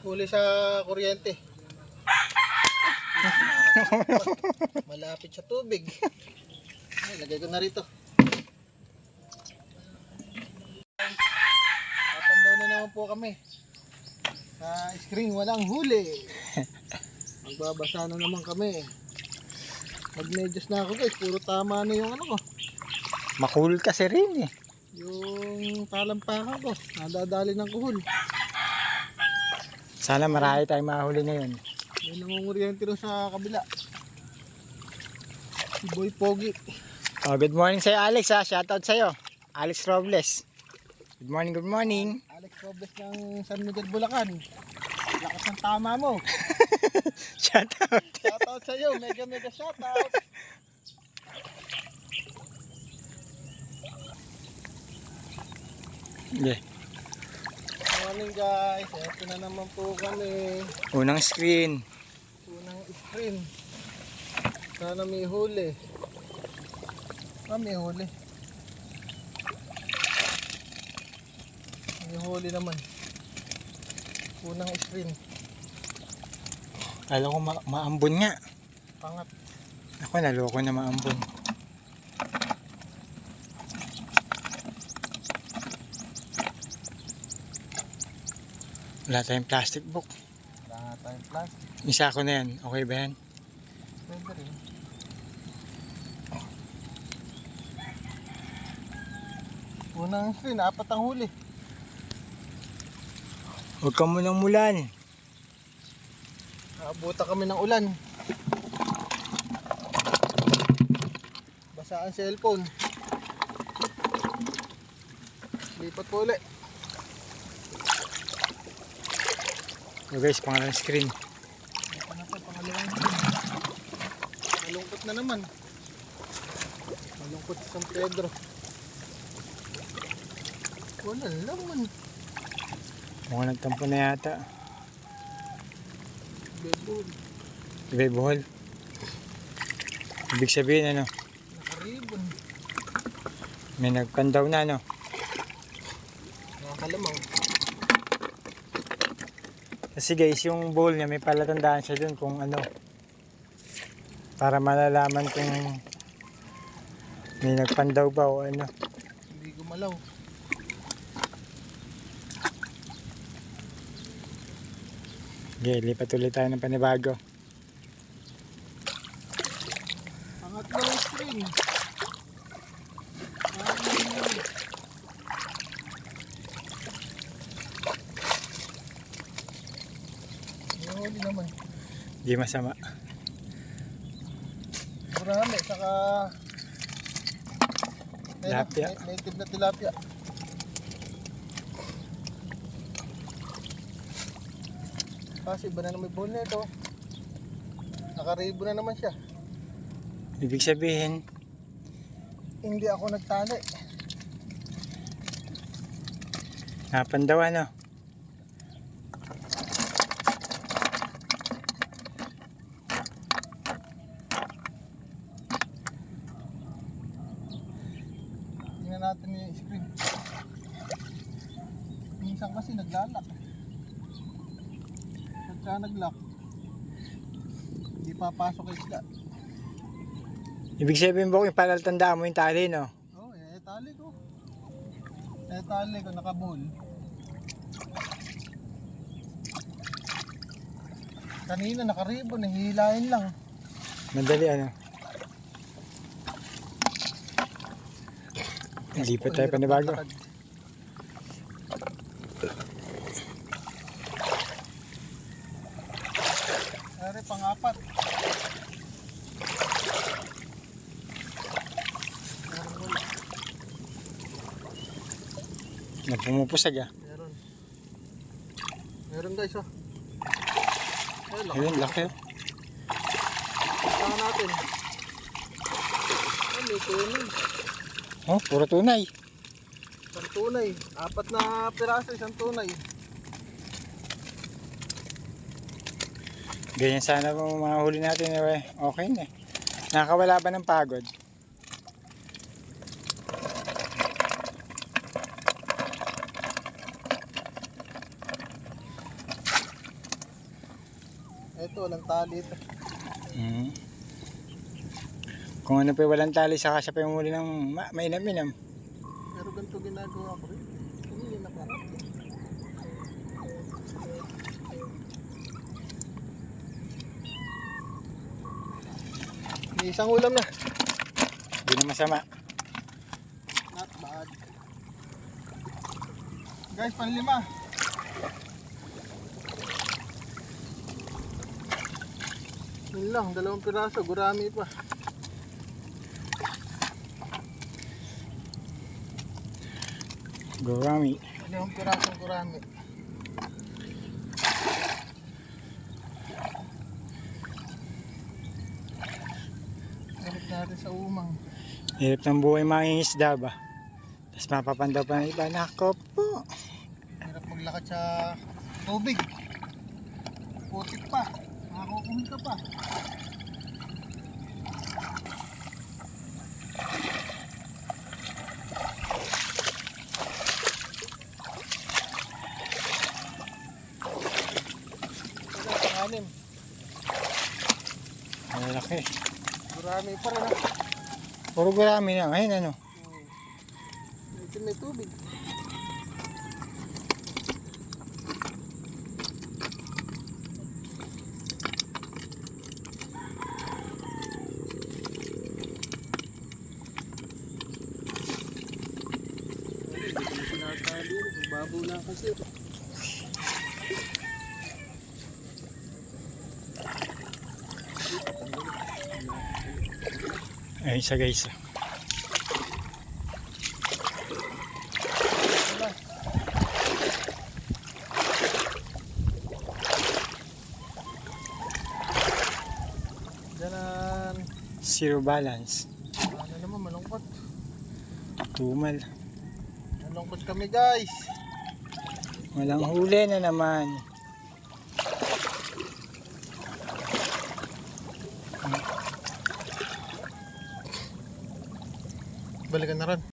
Huli sa kuryente. Malapit sa tubig. Ay, lagay ko na rito. Papandaw na naman po kami. Sa screen, walang huli. Magbabasa na naman kami. Mag-medyas na ako guys, puro tama na yung ano ko. Makul kasi rin eh. Yung talampakan ko, nadadali ng kuhol. Sana marami tayong mahuli ngayon. May nangunguryente rin sa kabila. Si Boy Pogi. Oh, good morning sa'yo Alex ha. Shoutout sa'yo. Alex Robles. Good morning, good morning. Alex Robles ng San Miguel, Bulacan. Lakas ng tama mo. Shoutout. Shoutout sa iyo, mega mega shoutout. Yeah. Morning guys, eto na naman po kami. Unang screen. Unang screen. Sana may huli. Ah, may huli. May huli naman. Unang screen. Kala ko ma- maambon nga. Pangat. Ako naloko na maambon. Wala tayong plastic book. Wala tayong plastic. Isa ko na yan. Okay ba yan? Pwede rin. Unang screen, apat ang huli. Huwag ka munang mulan. Naabuta kami ng ulan. Basa ang cellphone. Lipat po ulit. So guys, pangalang screen. Malungkot na naman. Malungkot sa San Pedro. Wala naman. Mukhang nagtampo na yata. Bebo, Ibay buhol. Ibig sabihin ano, nakaribon. may nagpandaw na ano. Nakakalamang. Kasi guys, yung bowl niya may palatandaan siya dun kung ano. Para malalaman kung may nagpandaw ba o ano. Hindi gumalaw. Okay, lipat ulit tayo ng panibago. Pangatlong screen. May huli naman. Di masama. Marami, saka... Tilapia. na- Native na tilapia. Kasi iba na naman may buhol na ito. Nakaribo na naman siya. Ibig sabihin, Hindi ako nagtali. napandaw ano. Tingnan natin yung screen. Minsan kasi naglalak. Pagka naglock, hindi papasok yung isda. Ibig sabihin ba yung palatandaan mo yung tali no? Oo, oh, eh, tali ko. Eh, tali ko, nakabul. Kanina nakaribon, nahihilahin lang. Madali ano. Lipat tayo panibago. Ari, pang-apat. Nagpumupusag ah. Meron. Meron guys, oh. Ayun. Ayun, laki oh. Saan natin? Ay, may tunay. Oh, puro tunay. Isang tunay. Apat na piraso, isang tunay. Ganyan sana kung mga huli natin eh. Okay na eh. Nakakawala ba ng pagod? Ito, walang tali ito. Mm. Kung ano pa walang tali, saka siya pa yung muli ng ma- mainam-inam. Pero ganito ginagawa ko rin. Hindi na parang. May isang ulam na. Hindi na masama. Not bad. Guys, panlima. Yun lang, dalawang piraso, gurami pa. Gurami. Dalawang pirasong gurami. Balik natin sa umang. Hirap ng buhay mangingisda ba? Tapos mapapandaw pa ng iba. Nako po. Hirap maglakad sa tubig. Putik pa. Makakukuhin ka pa. Pangalim. Malaki. Gurami pa rin ah. Puro gurami na. Ayun ano. Medyo may tubig. Babo lang kasi. Ayun siya guys. Ganan. Zero balance. Ano naman, malungkot. Tumal. Malungkot kami guys. Walang huli na naman. Balikan na rin.